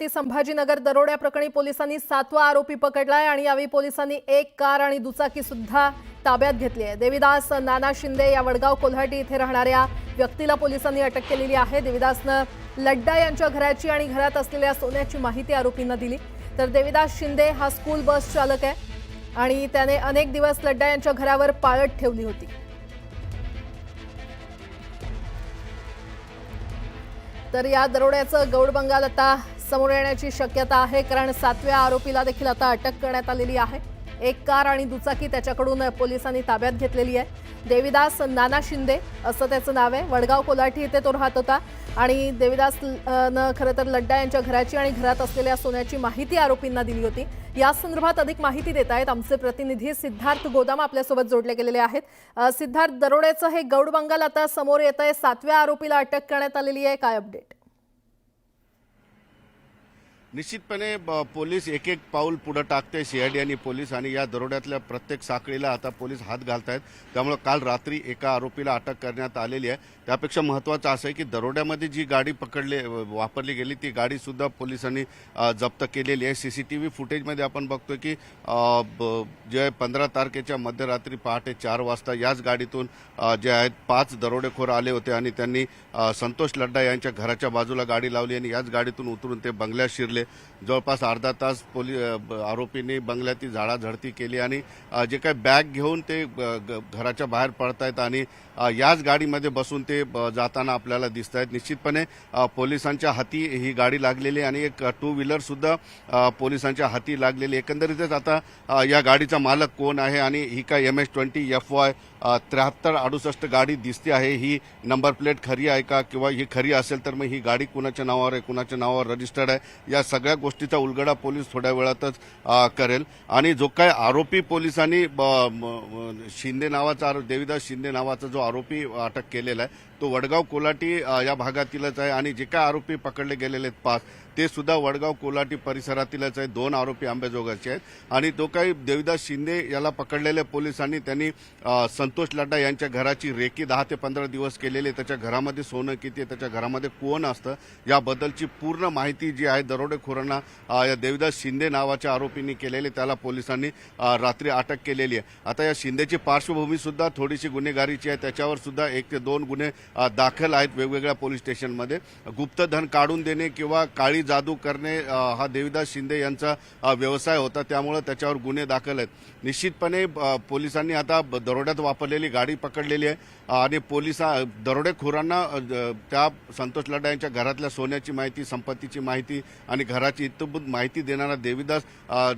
छत्रपती संभाजीनगर दरोड्या प्रकरणी पोलिसांनी सातवा आरोपी पकडलाय आणि यावेळी पोलिसांनी एक कार आणि दुचाकी सुद्धा ताब्यात घेतली आहे. देविदास नाना शिंदे या वडगाव कोल्हाटी इथे राहणाऱ्या व्यक्तीला पोलिसांनी अटक केलेली आहे. देविदासनं लड्डा यांच्या घराची आणि घरात असलेल्या सोन्याची माहिती आरोपींना दिली. तर देविदास शिंदे हा स्कूल बस चालक आहे आणि त्याने अनेक दिवस लड्डा यांच्या घरावर पाळत ठेवली होती. तर या दरोड्याचं गौड बंगाल आता समोर येण्याची शक्यता आहे कारण सातव्या आरोपीला देखील आता अटक करण्यात आलेली आहे. एक कार आणि दुचाकी त्याच्याकडून पोलिसांनी ताब्यात घेतलेली आहे. देविदास नाना शिंदे असं त्याचं नाव आहे. वडगाव कोलाठी इथे तो राहत होता. आणि देविदास न खरं तर लड्डा यांच्या घराची आणि घरात असलेल्या सोन्याची माहिती आरोपींना दिली होती. या संदर्भात अधिक माहिती देत आहेत आमचे प्रतिनिधी सिद्धार्थ गोदाम आपल्यासोबत जोडले गेलेले आहेत. सिद्धार्थ दरोड्याचं हे गौड बंगाल आता समोर येत आहे सातव्या आरोपीला अटक करण्यात आलेली आहे. काय अपडेट निश्चितपणे ब- पोलीस एक एक पाऊल पुढं टाकते सीआयडी आणि पोलीस आणि या दरोड्यातल्या प्रत्येक साखळीला आता पोलीस हात घालतायत. त्यामुळे काल रात्री एका आरोपीला अटक करण्यात आलेली आहे. त्यापेक्षा महत्त्वाचं असं आहे की दरोड्यामध्ये जी गाडी पकडली वापरली गेली ती गाडी सुद्धा पोलिसांनी जप्त केलेली आहे. सीसीटीव्ही फुटेजमध्ये आपण बघतोय की जे पंधरा तारखेच्या मध्यरात्री पहाटे चार वाजता याच गाडीतून जे आहेत पाच दरोडेखोर आले होते आणि त्यांनी संतोष लड्डा यांच्या घराच्या बाजूला गाडी लावली आणि याच गाडीतून उतरून ते बंगल्यात शिरले. जवळपास अर्धा तास पोली आरोपींनी बंगल्यातील झाडाझडती केली आणि जे काही बॅग घेऊन ते घराच्या बाहेर पडतायत आणि याच गाडीमध्ये बसून ते जाताना आपल्याला दिसत आहेत निश्चितपणे पोलिसांच्या हाती ही गाडी लागलेली आणि एक टू व्हीलर सुद्धा पोलिसांच्या हाती लागलेली. एकंदरीतच आता या गाडीचा मालक कोण आहे आणि ही काय M S twenty F Y त्र्याहत्तर अडुसष्ट गाडी दिसते आहे ही नंबर प्लेट खरी आहे का? किंवा ही खरी असेल तर मग ही गाडी कुणाच्या नावावर आहे कुणाच्या नावावर रजिस्टर्ड आहे? या सगळ्या गोष्टीचा उलगडा पोलीस थोड्या वेळातच करेल. आणि जो काय आरोपी पोलिसांनी ब- म- शिंदे नावाचा आरो- देविदास शिंदे नावाचा जो आरोपी अटक केलेला आहे तो वडगाव कोलाटी या भागातीलच आहे आणि जे काय आरोपी पकडले गेलेले आहेत पाच ते सुद्धा वडगाव कोलाटी परिसरातीलच आहे. दोन आरोपी आंबेजोगाचे आहेत. आणि तो काही देविदास शिंदे याला पकडलेल्या पोलिसांनी त्यांनी संतोष लड्डा यांच्या घराची रेकी दहा ते पंधरा दिवस केलेली त्याच्या घरामध्ये सोनं किती आहे त्याच्या घरामध्ये कोण असतं याबद्दलची पूर्ण माहिती जी आहे दरोडेखोरांना या देविदास शिंदे नावाच्या आरोपींनी केलेली त्याला पोलिसांनी रात्री अटक केलेली आहे. आता या शिंदेची पार्श्वभूमी सुद्धा थोडीशी गुन्हेगारीची आहे. त्याच्यावर सुद्धा एक ते दोन गुन्हे दाखल आहेत वेगवेगळ्या पोलीस स्टेशनमध्ये. गुप्तधन काढून देणे किंवा काळी जादू करणे हा देविदास शिंदे यांचा व्यवसाय होता. त्यामुळे त्याच्यावर गुन्हे दाखल आहेत. निश्चितपणे पोलिसांनी आता दरोड्यात वापरलेली गाडी पकडलेली आहे. आणि पोलिसा दरोडेखोरांना त्या संतोष लड्डा यांच्या घरातल्या सोन्याची माहिती संपत्तीची माहिती आणि घराची इत्तभूत माहिती देणारा देविदास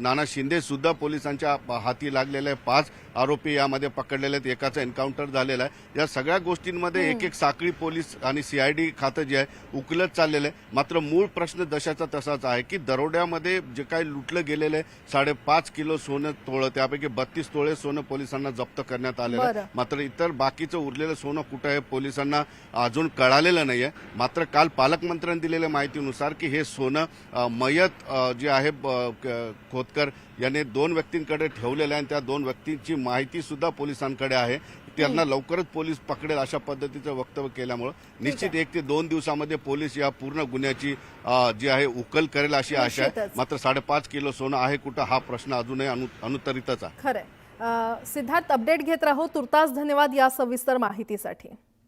नाना शिंदे सुद्धा पोलिसांच्या हाती लागलेले आहे. पाच आरोपी यामध्ये पकडलेले आहेत. एकाचा एन्काउंटर झालेला आहे. या सगळ्या गोष्टींमध्ये एक एक साखळी पोलीस आणि सीआयडी खातं जे आहे उकलत चाललेलं आहे. मात्र मूळ प्रश्न दशाचा तसाच आहे की दरोड्यामध्ये जे काही लुटलं गेलेलं आहे साडेपाच किलो सोनं तोळं त्यापैकी बत्तीस तोळे सोनं पोलिसांना जप्त करण्यात आलेलं आहे. मात्र इतर बाकीचं उरलेलं सोनं कुठं आहे पोलिसांना अजून कळालेलं नाहीये. मात्र काल पालकमंत्र्यांनी दिलेल्या माहितीनुसार की हे सोनं मयत जे आहे खोतकर यांनी दोन व्यक्तींकडे ठेवलेलं आहे आणि त्या दोन व्यक्तींची माहिती सुद्धा पोलिसांकडे आहे. त्यांना लवकरच पोलीस पकडेल अशा पद्धतीचं वक्तव्य केल्यामुळे निश्चित एक ते दोन दिवसामध्ये पोलीस या पूर्ण गुन्ह्याची जी आहे उकल करेल अशी आशा आहे. मात्र साडेपाच किलो सोनं आहे कुठं हा प्रश्न अजूनही अनु- अनुत्तरितच आहे. खरंय. अ, सिद्धार्थ अपडेट घेत राहू. तुर्तास धन्यवाद या सविस्तर माहितीसाठी.